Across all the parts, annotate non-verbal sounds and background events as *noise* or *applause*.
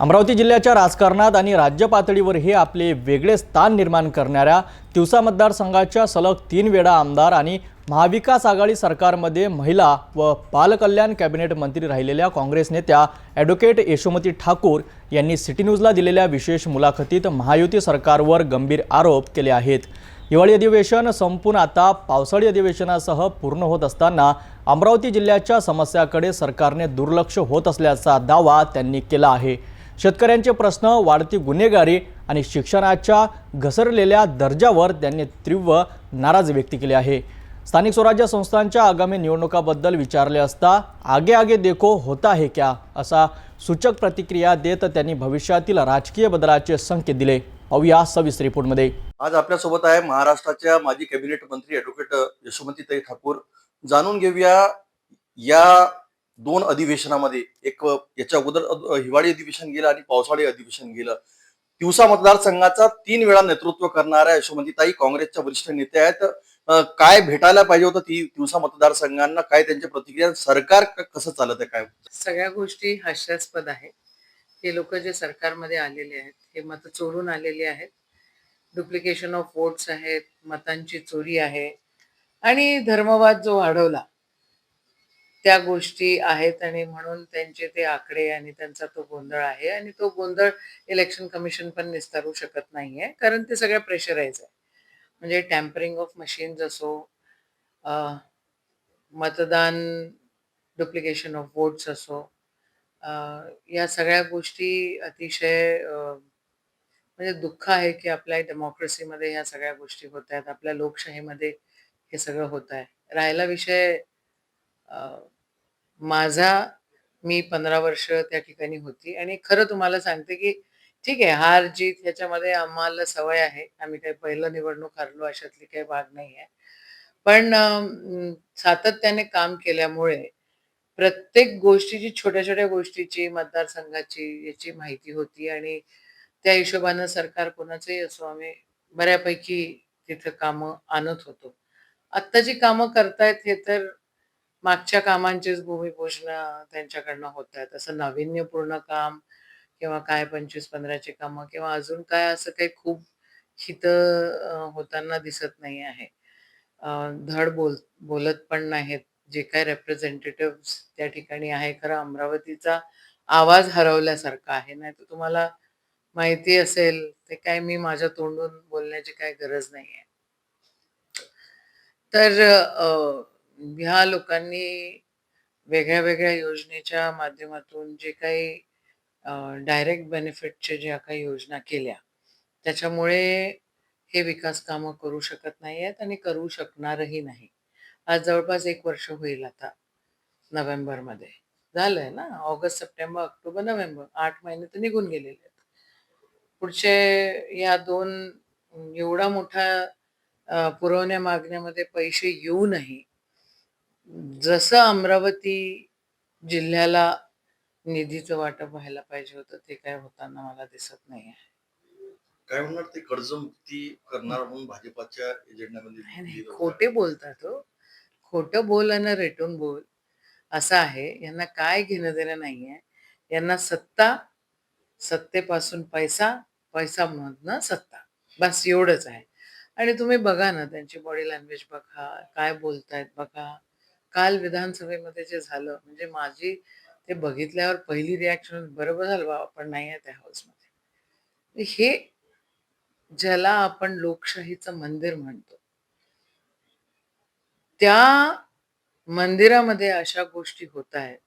अमरावती जिल्ह्याच्या राजकारणात आणि राज्य पातळीवरही आपले वेगळे स्थान निर्माण करणाऱ्या तिवसा मतदारसंघाच्या सलग तीन वेळा आमदार आणि महाविकास आघाडी सरकारमध्ये महिला व बालकल्याण कॅबिनेट मंत्री राहिलेल्या काँग्रेस नेत्या ॲडव्होकेट यशोमती ठाकूर यांनी सिटी न्यूजला दिलेल्या विशेष मुलाखतीत महायुती सरकारवर गंभीर आरोप केले आहेत. हिवाळी अधिवेशन संपून आता पावसाळी अधिवेशनासह पूर्ण होत असताना अमरावती जिल्ह्याच्या समस्याकडे सरकारने दुर्लक्ष होत असल्याचा दावा त्यांनी केला आहे. शेतकऱ्यांचे प्रश्न वाढती गुन्हेगारी आणि शिक्षणाच्या घसरलेल्या दर्जावर त्यांनी तीव्र नाराजी व्यक्त केली आहे. स्थानिक स्वराज्य संस्थांच्या आगामी निवडणुकाबद्दल विचारले असता आगे आगे देखो होता है क्या असा सूचक प्रतिक्रिया देत त्यांनी भविष्यातील राजकीय बदलाचे संकेत दिले. पाहूया सविस्तर रिपोर्टमध्ये. आज आपल्यासोबत आहे महाराष्ट्राच्या माजी कॅबिनेट मंत्री ॲडव्होकेट यशोमतीताई ठाकूर. जाणून घेऊया या दोन अधिवेशनामध्ये एक याच्या अगोदर हिवाळी अधिवेशन गेलं आणि पावसाळी अधिवेशन गेलं. तिवसा मतदारसंघाचा तीन वेळा नेतृत्व करणाऱ्या यशोमतीताई काँग्रेसच्या वरिष्ठ नेत्या आहेत. काय भेटायला पाहिजे होतं ती तिवसा मतदारसंघांना? काय त्यांच्या प्रतिक्रिया? सरकार कसं चालत आहे? काय? सगळ्या गोष्टी हास्यास्पद आहेत. हे लोक जे सरकारमध्ये आलेले आहेत हे मत चोरून आलेले आहेत. डुप्लिकेशन ऑफ वोट्स आहेत मतांची चोरी आहे. आणि धर्मवाद जो वाढवला त्या गोष्टी आहेत आणि म्हणून त्यांचे ते आकडे आणि त्यांचा तो गोंधळ आहे आणि तो गोंधळ इलेक्शन कमिशन पण निस्तारू शकत नाहीये कारण ते सगळं प्रेशराईज आहे म्हणजे टॅम्परिंग ऑफ मशीन्स असो मतदान डुप्लिकेशन ऑफ वोट्स असो या सगळ्या गोष्टी अतिशय म्हणजे दुःख आहे की आपल्या डेमोक्रेसीमध्ये ह्या सगळ्या गोष्टी होत आहेत आपल्या लोकशाहीमध्ये हे सगळं होत आहे. राहिला विषय माझा मी पंधरा वर्ष त्या ठिकाणी होती. आणि खरं तुम्हाला सांगते की ठीक आहे हार जीत ह्याच्यामध्ये आम्हाला सवय आहे. आम्ही काही पहिलं निवडणूक हरलो अशातली काही भाग नाही आहे. पण सातत्याने काम केल्यामुळे प्रत्येक गोष्टीची छोट्या छोट्या गोष्टीची मतदारसंघाची याची माहिती होती. आणि त्या हिशोबानं सरकार कोणाचंही असो आम्ही बऱ्यापैकी तिथं कामं आणत होतो. आत्ताची कामं करतायत हे तर मागच्या कामांचीच भूमिपूजन त्यांच्याकडनं होत आहेत. असं नाविन्यपूर्ण काम किंवा काय पंचवीस पंधराची कामं किंवा अजून काय असं काही खूप हित होताना दिसत नाही आहे. धड बोल बोलत पण नाहीत. जे काय रेप्रेझेंटेटिव्ह त्या ठिकाणी आहे खरं अमरावतीचा आवाज हरवल्यासारखा आहे. नाही तर तुम्हाला माहिती असेल ते काय मी माझ्या तोंडून बोलण्याची काय गरज नाही आहे तर ह्या लोकांनी वेगळ्या वेगळ्या योजनेच्या माध्यमातून जे काही डायरेक्ट बेनिफिटचे ज्या काही योजना केल्या त्याच्यामुळे हे विकास कामं करू शकत नाही आहेत आणि करू शकणारही नाही. आज जवळपास एक वर्ष होईल आता नोव्हेंबरमध्ये. झालंय ना? August September October November. आठ महिने तर निघून गेलेले आहेत. पुढचे या दोन एवढा मोठा पुरवण्या मागण्यामध्ये पैसे येऊनही जसं अमरावती जिल्ह्याला निधीचं वाटप व्हायला पाहिजे होतं ते काय होताना मला दिसत नाही आहे. काय म्हणणार ते कर्जमुक्ती करणार म्हणून भाजपाच्या एजेंडामध्ये नाही, नाही. खोटे बोलतात हो. खोटं बोल आणि रेटून बोल असं आहे. यांना काय घेणं देणं नाहीये यांना सत्ता सत्तेपासून पैसा पैसा मधनं सत्ता. बस एवढंच आहे. आणि तुम्ही बघा ना त्यांची बॉडी लँग्वेज बघा काय बोलतायत बघा. काल विधानसभेमध्ये जे झालं म्हणजे माझी ते बघितल्यावर पहिली रिॲक्शन बरोबर झालं बा आपण नाही आहे त्या हाऊसमध्ये हे ज्याला आपण लोकशाहीचं मंदिर म्हणतो त्या मंदिरामध्ये अशा गोष्टी होत आहेत.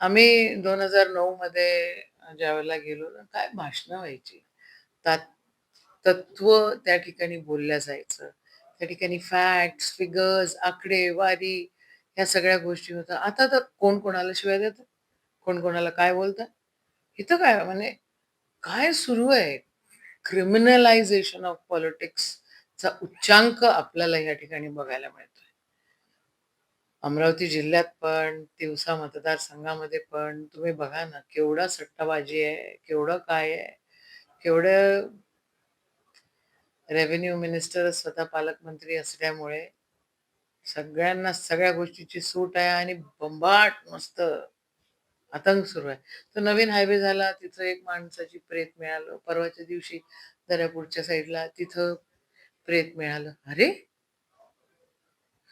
आम्ही दोन हजार नऊ मध्ये ज्यावेळेला गेलो ना काय भाषणं व्हायची. तत्व त्या ठिकाणी बोलल्या जायचं. त्या ठिकाणी फॅक्ट्स फिगर्स आकडे वारी ह्या सगळ्या गोष्टी होत्या आता तर कोण कोणाला शिवाय देतं? कोण कोणाला काय बोलतं? इथं काय म्हणजे काय सुरू आहे? क्रिमिनलायझेशन ऑफ पॉलिटिक्सचा उच्चांक आपल्याला या ठिकाणी बघायला मिळतोय. अमरावती जिल्ह्यात पण तिवसा मतदारसंघामध्ये पण तुम्ही बघा ना केवढा सट्टाबाजी आहे केवढं काय आहे केवढं रेव्हेन्यू मिनिस्टर स्वतः पालकमंत्री असल्यामुळे सगळ्यांना सगळ्या गोष्टीची सूट आहे आणि बंबाट मस्त आतंक सुरू आहे. तो नवीन हायवे झाला तिथं एक माणसाची प्रेत मिळालं. परवाच्या दिवशी दर्यापूरच्या साईडला तिथं प्रेत मिळालं. अरे!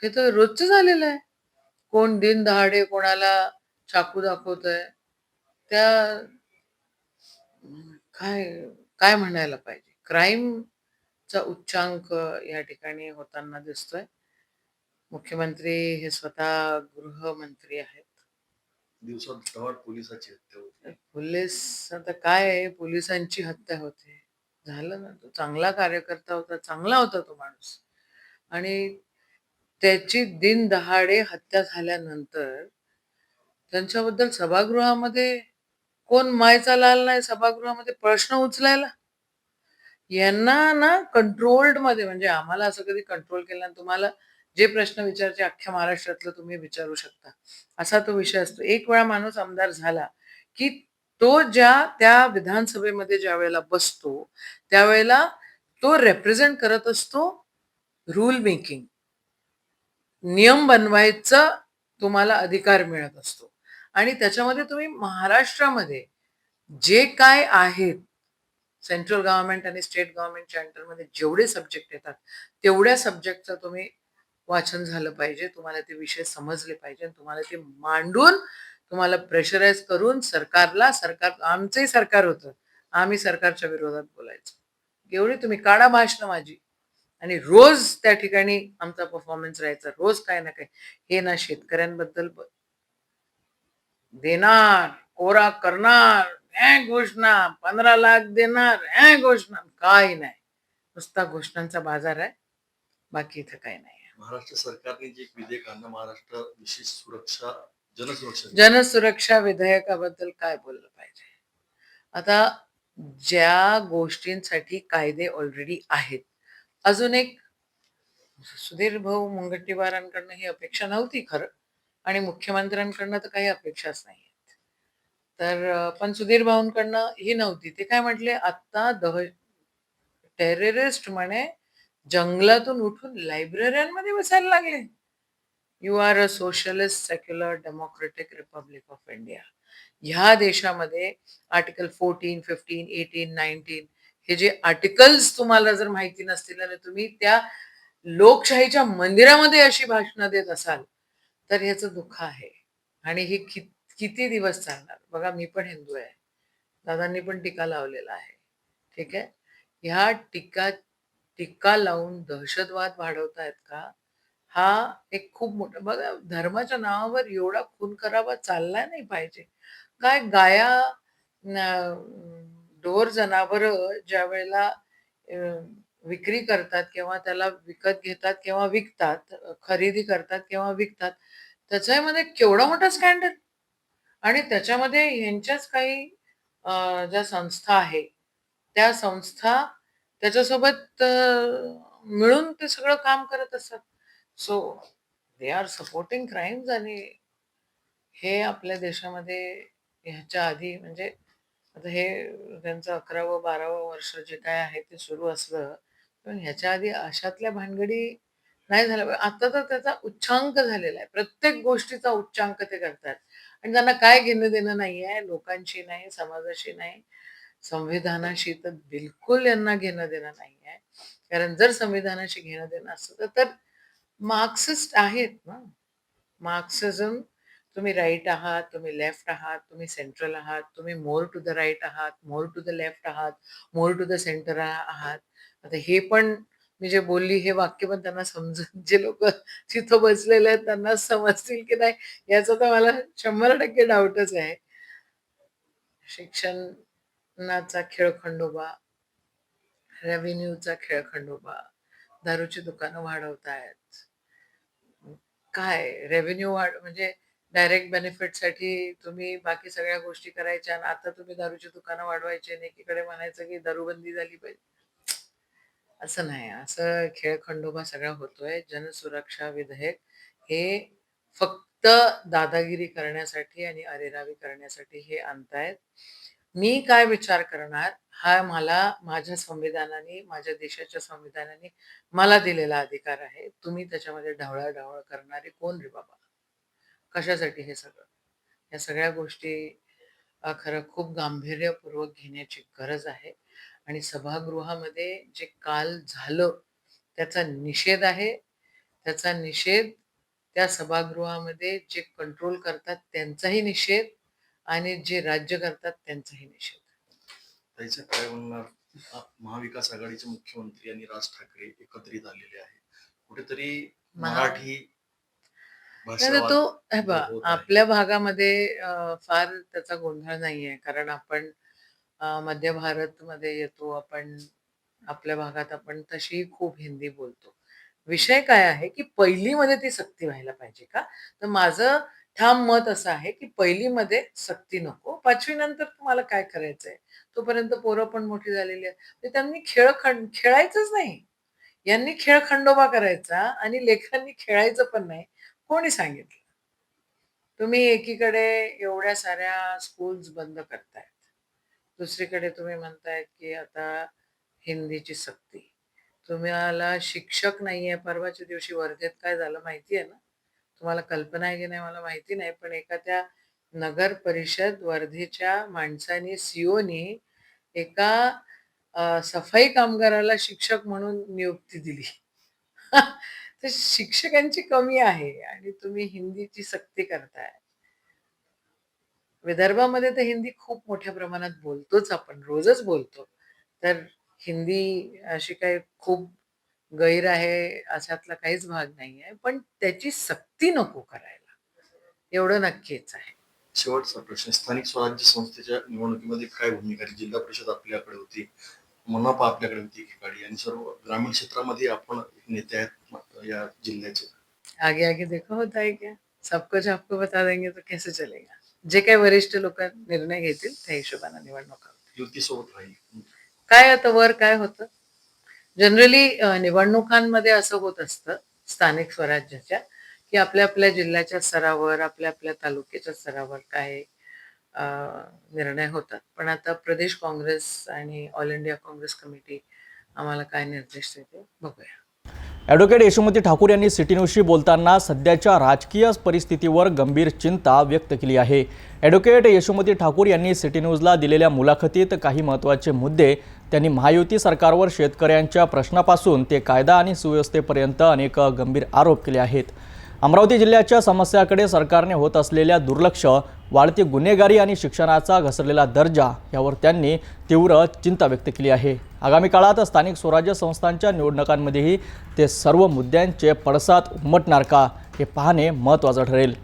हे तर रोजचं झालेलं आहे. कोण दिन दहाडे कोणाला चाकू दाखवत आहे त्या काय काय म्हणायला पाहिजे? क्राईम क्राईमचा उच्चांक या ठिकाणी होताना दिसतोय. मुख्यमंत्री हे स्वतः गृहमंत्री आहेत. दिवसात पोलिसाची हत्या होती. पोलीस आता काय आहे? पोलिसांची हत्या होते. झालं ना तो चांगला कार्यकर्ता होता चांगला होता तो माणूस. आणि त्याची दिन दहाडे हत्या झाल्यानंतर त्यांच्याबद्दल सभागृहामध्ये कोण मायचा लाल नाही? सभागृहामध्ये प्रश्न उचलायला? यांना ना कंट्रोल्डमध्ये म्हणजे आम्हाला असं कधी कंट्रोल केलं नाही. तुम्हाला जे प्रश्न विचारायचे अख्ख्या महाराष्ट्रातलं तुम्ही विचारू शकता. असा तो विषय असतो. एक वेळा माणूस आमदार झाला की तो ज्या त्या विधानसभेमध्ये ज्या वेळेला बसतो त्यावेळेला तो रेप्रेझेंट करत असतो रूल मेकिंग नियम बनवायचा तुम्हाला अधिकार मिळत असतो. आणि त्याच्यामध्ये तुम्ही महाराष्ट्रामध्ये जे काय आहेत सेंट्रल गव्हर्नमेंट आणि स्टेट गव्हर्नमेंटच्या अंडरमध्ये जेवढे सब्जेक्ट येतात तेवढ्या सब्जेक्टचं तुम्ही वाचन झालं पाहिजे तुम्हाला ते विषय समजले पाहिजे तुम्हाला ते मांडून तुम्हाला प्रेशराईज करून सरकारला सरकार आमचंही सरकार होतं. आम्ही सरकारच्या विरोधात बोलायचो. एवढी तुम्ही काढा भाषणं माझी. आणि रोज त्या ठिकाणी आमचा परफॉर्मन्स राहायचा. रोज काय ना काय हे ना शेतकऱ्यांबद्दल देणार कोरा करणार. ह्या घोषणा पंधरा लाख देणार ह्या घोषणा. काही नाही. नुसता घोषणांचा बाजार आहे. बाकी इथं काही नाही महाराष्ट्र सरकारने जे एक विधेयक आणलं महाराष्ट्र विशेष सुरक्षा जनसुरक्षा जनसुरक्षा विधेयकाबद्दल काय बोललं पाहिजे? आता ज्या गोष्टींसाठी कायदे ऑलरेडी आहेत अजून एक सुधीर भाऊ मुनगंटीवारांकडनं ही अपेक्षा नव्हती खरं. आणि मुख्यमंत्र्यांकडनं तर काही अपेक्षाच नाही तर पण सुधीर भाऊंकडनं ही नव्हती. ते काय म्हटले आत्ता दह टेररिस्ट म्हणे जंगलातून उठून लायब्ररीमध्ये बसायला लागले. You are a socialist secular democratic republic of India ह्या देशामध्ये article fourteen fifteen eighteen nineteen हे जे आर्टिकल्स तुम्हाला जर माहिती नसतील आणि तुम्ही त्या लोकशाहीच्या मंदिरामध्ये अशी भाषणं देत असाल तर ह्याचं दुःख आहे. आणि हे कि, किती दिवस चालणार? बघा मी पण हिंदू आहे. दादांनी पण टीका लावलेला आहे. ठीक आहे? ह्या टीका टीका लावून दहशतवाद वाढवतायत का? हा एक खूप मोठा बघा धर्माच्या नावावर एवढा खून करावा चालला नाही पाहिजे. काय गाया ढोर जनावर ज्या वेळेला विक्री करतात किंवा त्याला विकत घेतात किंवा विकतात खरेदी करतात किंवा विकतात त्याच्यामध्ये केवढा मोठा स्कॅन्डल आणि त्याच्यामध्ये यांच्याच काही ज्या संस्था आहे त्या संस्था त्याच्यासोबत मिळून ते सगळं काम करत असतात. So they are supporting crimes आणि हे आपल्या देशामध्ये ह्याच्या आधी म्हणजे आता हे त्यांचं अकरावं बारावं वर्ष जे काय आहे ते सुरू असलं पण ह्याच्या आधी अशातल्या भानगडी नाही झाल्या. आता तर त्याचा उच्चांक झालेला आहे. प्रत्येक गोष्टीचा उच्चांक ते करतात. आणि त्यांना काय घेणं देणं नाही आहे लोकांशी नाही समाजाशी नाही संविधानाशी तर बिलकुल यांना घेणं देणं नाही आहे कारण जर संविधानाशी घेणं देणं असतं तर- तर मार्क्सिस्ट आहेत ना. मार्क्सिझम तुम्ही राईट आहात तुम्ही लेफ्ट आहात तुम्ही सेंट्रल आहात तुम्ही मोर टू द राईट आहात मोर टू द लेफ्ट आहात मोर टू द सेंटर आहात. आता हे पण मी जे बोलली हे वाक्य पण त्यांना समजून जे लोक तिथं बसलेले आहेत त्यांना समजतील की नाही याचा तर मला शंभर टक्के डाऊटच आहे. शिक्षणाचा खेळ खंडोबा रेव्हेन्यूचा खेळ खंडोबा दारूची दुकानं वाढवतायत. काय? रेव्हेन्यू वाढ म्हणजे डायरेक्ट बेनिफिटसाठी तुम्ही बाकी सगळ्या गोष्टी करायच्या आणि आता तुम्ही दारूची दुकानं वाढवायची आणि एकीकडे म्हणायचं की दारूबंदी झाली पाहिजे. असं नाही. असं खेळ खंडोबा सगळा होतोय. जनसुरक्षा विधेयक हे फक्त दादागिरी करण्यासाठी आणि अरेरावी करण्यासाठी हे आणतायत. मी काय विचार करणार? हा मला माझ्या संविधानाने माझ्या देशाच्या संविधानाने मला दिलेला अधिकार आहे. तुम्ही त्याच्यामध्ये ढवळाढवळ करणारे कोण रे बाबा? कशासाठी हे सगळं? या सगळ्या गोष्टी अ, खरं खूप गांभीर्यपूर्वक घेण्याची गरज आहे. आणि सभागृहामध्ये जे काल झालं त्याचा निषेध आहे. त्याचा निषेध त्या सभागृहामध्ये जे कंट्रोल करतात त्यांचाही निषेध आणि जे राज्य करतात त्यांचाही निषेध. त्याचं काय म्हणणार महाविकास आघाडीचे मुख्यमंत्री आणि राज ठाकरे एकत्रित आलेले आहे कुठेतरी मराठी तो हे. आपल्या भागामध्ये फार त्याचा गोंधळ नाहीये. कारण आपण अ, मध्य भारतमध्ये येतो आपण आपल्या भागात आपण तशी खूप हिंदी बोलतो. विषय काय आहे की पहिलीमध्ये ती सक्ती व्हायला पाहिजे का? तर माझं ठाम मत असं आहे की पहिलीमध्ये सक्ती नको पाचवी नंतर तुम्हाला काय करायचंय? तोपर्यंत पोरं पण मोठी झालेली आहेत. तर त्यांनी खेळ खंड खेळायचंच नाही. यांनी खेळ खंडोबा करायचा आणि लेकरांनी खेळायचं पण नाही. कोणी सांगितलं? तुम्ही एकीकडे एवढ्या साऱ्या स्कूल्स बंद करतायत दुसरीकडे तुम्ही म्हणतायत की आता हिंदीची सक्ती. तुम्हाला शिक्षक नाहीये परवाच्या दिवशी वर्धेत काय झालं माहिती आहे ना? तुम्हाला कल्पना आहे की नाही मला माहिती नाही पण एका त्या नगर परिषद वर्धेच्या माणसाने सीओनी एका सफाई कामगाराला शिक्षक म्हणून नियुक्ती दिली. *laughs* तर शिक्षकांची कमी आहे आणि तुम्ही हिंदीची सक्ती करताय. विदर्भामध्ये तर हिंदी खूप मोठ्या प्रमाणात बोलतोच आपण रोजच बोलतो. तर हिंदी अशी काही खूप गैर आहे अशातला काहीच भाग नाही आहे पण त्याची सक्ती नको करायला. एवढं नक्कीच आहे. शेवटचा प्रश्न स्थानिक स्वराज्य संस्थेच्या निवडणुकीमध्ये काय भूमिका आहे? जिल्हा परिषद आपल्याकडे होती मनपा आपल्याकडे होती एकेकाळी आणि सर्व ग्रामीण क्षेत्रामध्ये आपण नेते आहेत या जिल्ह्याचे. आगे आगे देखो होता है क्या? सब कुछ आपको बता देंगे तो कैसे चलेगा? जे काही वरिष्ठ लोक निर्णय घेतील त्या हिशोबाने निवडणूक होतील. युतीसोबत राहील. काय आता वर काय होतं? जनरली निवडणुकांमध्ये असं होत असतं स्थानिक स्वराज्याच्या की आपल्या आपल्या जिल्ह्याच्या स्तरावर आपल्या आपल्या तालुक्याच्या स्तरावर काय निर्णय होतात. पण आता प्रदेश काँग्रेस आणि ऑल इंडिया काँग्रेस कमिटी आम्हाला काय निर्देश देते बघूया. ॲडव्होकेट यशोमती ठाकूर यांनी सिटी बोलताना सध्याच्या राजकीय परिस्थितीवर गंभीर चिंता व्यक्त केली आहे. ॲडव्होकेट यशोमती ठाकूर यांनी सिटी न्यूजला दिलेल्या मुलाखतीत काही महत्त्वाचे मुद्दे त्यांनी महायुती सरकारवर शेतकऱ्यांच्या प्रश्नापासून ते कायदा आणि सुव्यवस्थेपर्यंत अनेक गंभीर आरोप केले आहेत. अमरावती जिल्ह्याच्या समस्याकडे सरकारने होत असलेल्या दुर्लक्ष वाढती गुन्हेगारी आणि शिक्षणाचा घसरलेला दर्जा यावर त्यांनी तीव्र चिंता व्यक्त केली आहे. आगामी काळात स्थानिक स्वराज्य संस्थांच्या निवडणुकांमध्येही ते सर्व मुद्द्यांचे पडसाद उमटणार का हे पाहणे महत्त्वाचं ठरेल.